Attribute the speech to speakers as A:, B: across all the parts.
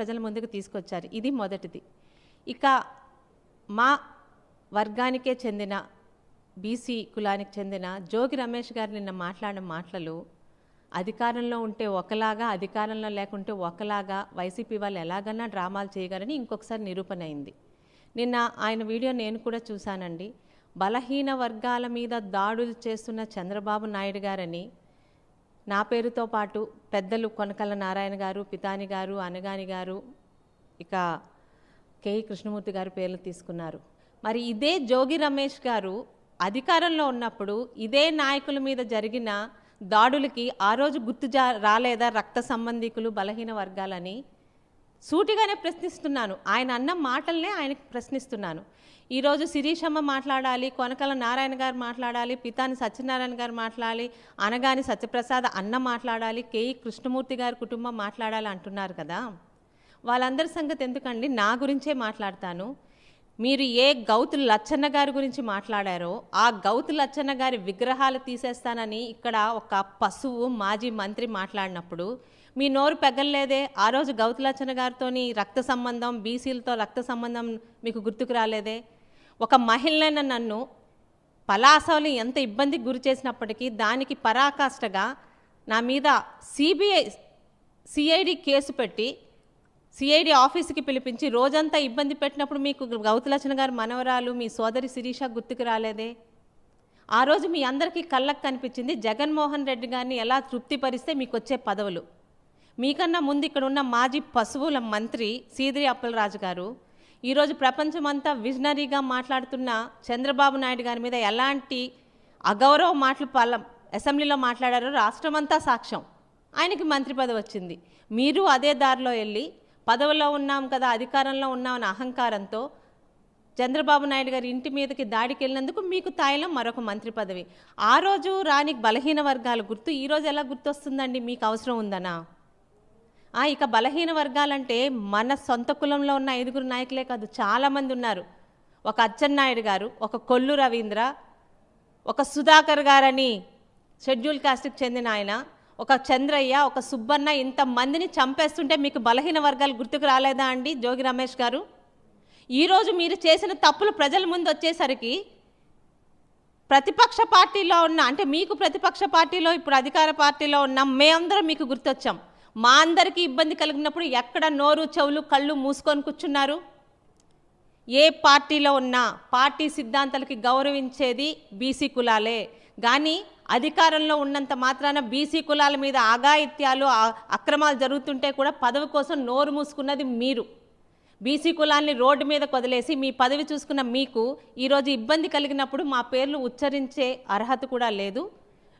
A: ప్రజల ముందుకు తీసుకొచ్చారు. ఇది మొదటిది. ఇక మా వర్గానికే చెందిన బీసీ కులానికి చెందిన జోగి రమేష్ గారు నిన్న మాట్లాడిన మాటలు అధికారంలో ఉంటే ఒకలాగా అధికారంలో లేకుంటే ఒకలాగా వైసీపీ వాళ్ళు ఎలాగన్నా డ్రామాలు చేయగలని ఇంకొకసారి నిరూపణ అయింది. నిన్న ఆయన వీడియో నేను కూడా చూశానండి. బలహీన వర్గాల మీద దాడులు చేస్తున్న చంద్రబాబు నాయుడు గారని నా పేరుతో పాటు పెద్దలు కొనకల నారాయణ గారు పితాని గారు అనగాని గారు ఇక కేఈ కృష్ణమూర్తి గారు పేర్లు తీసుకున్నారు. మరి ఇదే జోగి రమేష్ గారు అధికారంలో ఉన్నప్పుడు ఇదే నాయకుల మీద జరిగిన దాడులకి ఆ రోజు గుర్తు జా రాలేదా రక్త సంబంధికులు బలహీన వర్గాలని? సూటిగానే ప్రశ్నిస్తున్నాను. ఆయన అన్న మాటలనే ఆయనకు ప్రశ్నిస్తున్నాను. ఈరోజు శిరీషమ్మ మాట్లాడాలి కొనకల నారాయణ గారు మాట్లాడాలి పితాని సత్యనారాయణ గారు మాట్లాడాలి అనగాని సత్యప్రసాద్ అన్న మాట్లాడాలి కేఈ కృష్ణమూర్తి గారి కుటుంబం మాట్లాడాలి అంటున్నారు కదా. వాళ్ళందరి సంగతి ఎందుకండి? నా గురించే మాట్లాడతాను. మీరు ఏ గౌతు లచ్చన్న గారి గురించి మాట్లాడారో ఆ గౌతు లచ్చన్న గారి విగ్రహాలు తీసేస్తానని ఇక్కడ ఒక పశువు మాజీ మంత్రి మాట్లాడినప్పుడు మీ నోరు పెగల్లేదే? ఆ రోజు గౌతు లచ్చన్న గారితోని రక్త సంబంధం బీసీలతో రక్త సంబంధం మీకు గుర్తుకు రాలేదే? ఒక మహిళన నన్ను పలాసలు ఎంత ఇబ్బందికి గురి చేసినప్పటికీ దానికి పరాకాష్ఠగా నా మీద సిబిఐ సిఐడి కేసు పెట్టి సిఐడి ఆఫీస్కి పిలిపించి రోజంతా ఇబ్బంది పెట్టినప్పుడు మీకు గౌతులచన గారు మనవరాలు మీ సోదరి శిరీష గుర్తుకు రాలేదే? ఆ రోజు మీ అందరికీ కళ్ళకు కనిపించింది జగన్మోహన్ రెడ్డి గారిని ఎలా తృప్తిపరిస్తే మీకు వచ్చే పదవులు. మీకన్నా ముందు ఇక్కడ ఉన్న మాజీ పశువుల మంత్రి సీదిరి అప్పలరాజు గారు ఈరోజు ప్రపంచమంతా విజనరీగా మాట్లాడుతున్న చంద్రబాబు నాయుడు గారి మీద ఎలాంటి అగౌరవ మాటలు పాలం అసెంబ్లీలో మాట్లాడారో రాష్ట్రమంతా సాక్ష్యం. ఆయనకి మంత్రి పదవి వచ్చింది. మీరు అదే దారిలో వెళ్ళి పదవిలో ఉన్నాం కదా అధికారంలో ఉన్నామన్న అహంకారంతో చంద్రబాబు నాయుడు గారి ఇంటి మీదకి దాడికి వెళ్ళినందుకు మీకు తాయిలో మరొక మంత్రి పదవి. ఆ రోజు రాని బలహీన వర్గాలు గుర్తు ఈరోజు ఎలా గుర్తొస్తుందండి మీకు అవసరం ఉందనా? ఇక బలహీన వర్గాలంటే మన సొంత కులంలో ఉన్న ఐదుగురు నాయకులే కాదు చాలామంది ఉన్నారు. ఒక అచ్చెన్నాయుడు గారు ఒక కొల్లు రవీంద్ర ఒక సుధాకర్ గారని షెడ్యూల్ కాస్ట్కి చెందిన ఆయన ఒక చంద్రయ్య ఒక సుబ్బన్న ఇంతమందిని చంపేస్తుంటే మీకు బలహీన వర్గాలు గుర్తుకు రాలేదా అండి జోగి రమేష్ గారు? ఈరోజు మీరు చేసిన తప్పులు ప్రజల ముందు వచ్చేసరికి ప్రతిపక్ష పార్టీలో ఉన్న అంటే మీకు ప్రతిపక్ష పార్టీలో ఇప్పుడు అధికార పార్టీలో ఉన్న మేమందరం మీకు గుర్తొచ్చాం. మా అందరికీ ఇబ్బంది కలిగినప్పుడు ఎక్కడ నోరు చెవులు కళ్ళు మూసుకొని కూర్చున్నారు? ఏ పార్టీలో ఉన్నా పార్టీ సిద్ధాంతాలకి గౌరవించేది బీసీ కులాలే. కానీ అధికారంలో ఉన్నంత మాత్రాన బీసీ కులాల మీద ఆగాయిత్యాలు అక్రమాలు జరుగుతుంటే కూడా పదవి కోసం నోరు మూసుకున్నది మీరు. బీసీ కులాల్ని రోడ్డు మీద కొదిలేసి మీ పదవి చూసుకున్న మీకు ఈరోజు ఇబ్బంది కలిగినప్పుడు మా పేర్లు ఉచ్చరించే అర్హత కూడా లేదు.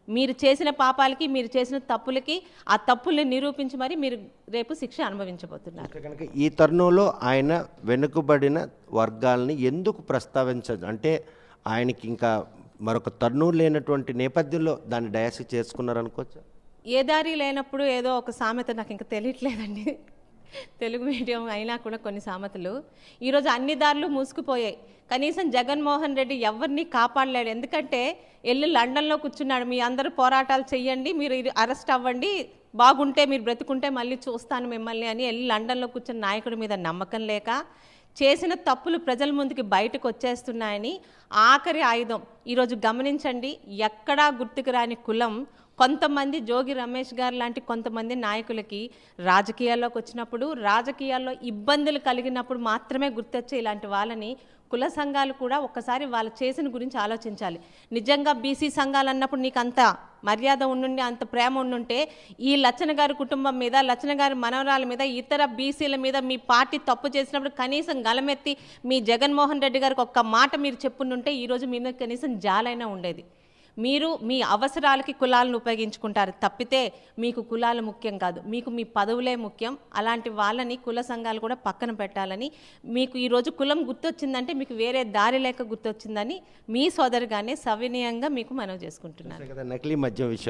A: మీరు చేసిన పాపాలకి మీరు చేసిన తప్పులకి ఆ తప్పుల్ని నిరూపించి మరి మీరు రేపు శిక్ష అనుభవించబోతున్నారు.
B: కనుక ఈ తరుణంలో ఆయన వెనుకబడిన వర్గాల్ని ఎందుకు ప్రస్తావించదు అంటే ఆయనకి ఇంకా మరొక తరుణం లేనటువంటి నేపథ్యంలో దాన్ని డయాసిస్ చేసుకున్నారనుకోవచ్చు?
A: ఏ దారి లేనప్పుడు ఏదో ఒక సామెత నాకు ఇంకా తెలియట్లేదండి. తెలుగు మీడియం అయినా కూడా కొన్ని సామెతలు. ఈరోజు అన్ని దారులు మూసుకుపోయాయి. కనీసం జగన్మోహన్ రెడ్డి ఎవరిని కాపాడలేడు. ఎందుకంటే వెళ్ళి లండన్లో కూర్చున్నాడు. మీ అందరూ పోరాటాలు చెయ్యండి మీరు ఇది అరెస్ట్ అవ్వండి బాగుంటే మీరు బ్రతుకుంటే మళ్ళీ చూస్తాను మిమ్మల్ని అని వెళ్ళి లండన్లో కూర్చున్న నాయకుడి మీద నమ్మకం లేక చేసిన తప్పులు ప్రజల ముందుకి బయటకు వచ్చేస్తున్నాయని ఆఖరి ఆయుధం. ఈరోజు గమనించండి ఎక్కడా గుర్తుకు రాని కులం కొంతమంది జోగి రమేష్ గారు లాంటి కొంతమంది నాయకులకి రాజకీయాల్లోకి వచ్చినప్పుడు రాజకీయాల్లో ఇబ్బందులు కలిగినప్పుడు మాత్రమే గుర్తొచ్చే ఇలాంటి వాళ్ళని కుల సంఘాలు కూడా ఒక్కసారి వాళ్ళు చేసిన గురించి ఆలోచించాలి. నిజంగా బీసీ సంఘాలు అన్నప్పుడు నీకు అంత మర్యాద ఉండుండి అంత ప్రేమ ఉండుంటే ఈ లచ్చన గారి కుటుంబం మీద లచ్చన గారి మనవరాల మీద ఇతర బీసీల మీద మీ పార్టీ తప్పు చేసినప్పుడు కనీసం గలమెత్తి మీ జగన్మోహన్ రెడ్డి గారికి ఒక్క మాట మీరు చెప్పుండుంటే ఈరోజు మీ మీద కనీసం జాలైనా ఉండేది. మీరు మీ అవసరాలకి కులాలను ఉపయోగించుకుంటారు. తప్పితే మీకు కులాలు ముఖ్యం కాదు. మీకు మీ పదవులే ముఖ్యం. అలాంటి వాళ్ళని కుల సంఘాలు కూడా పక్కన పెట్టాలని మీకు ఈరోజు కులం గుర్తొచ్చిందంటే మీకు వేరే దారి లేక గుర్తొచ్చిందని మీ సోదరుగానే సవినయంగా మీకు మనవి చేసుకుంటున్నాను.
B: కదా నకిలీ మద్యం విషయం.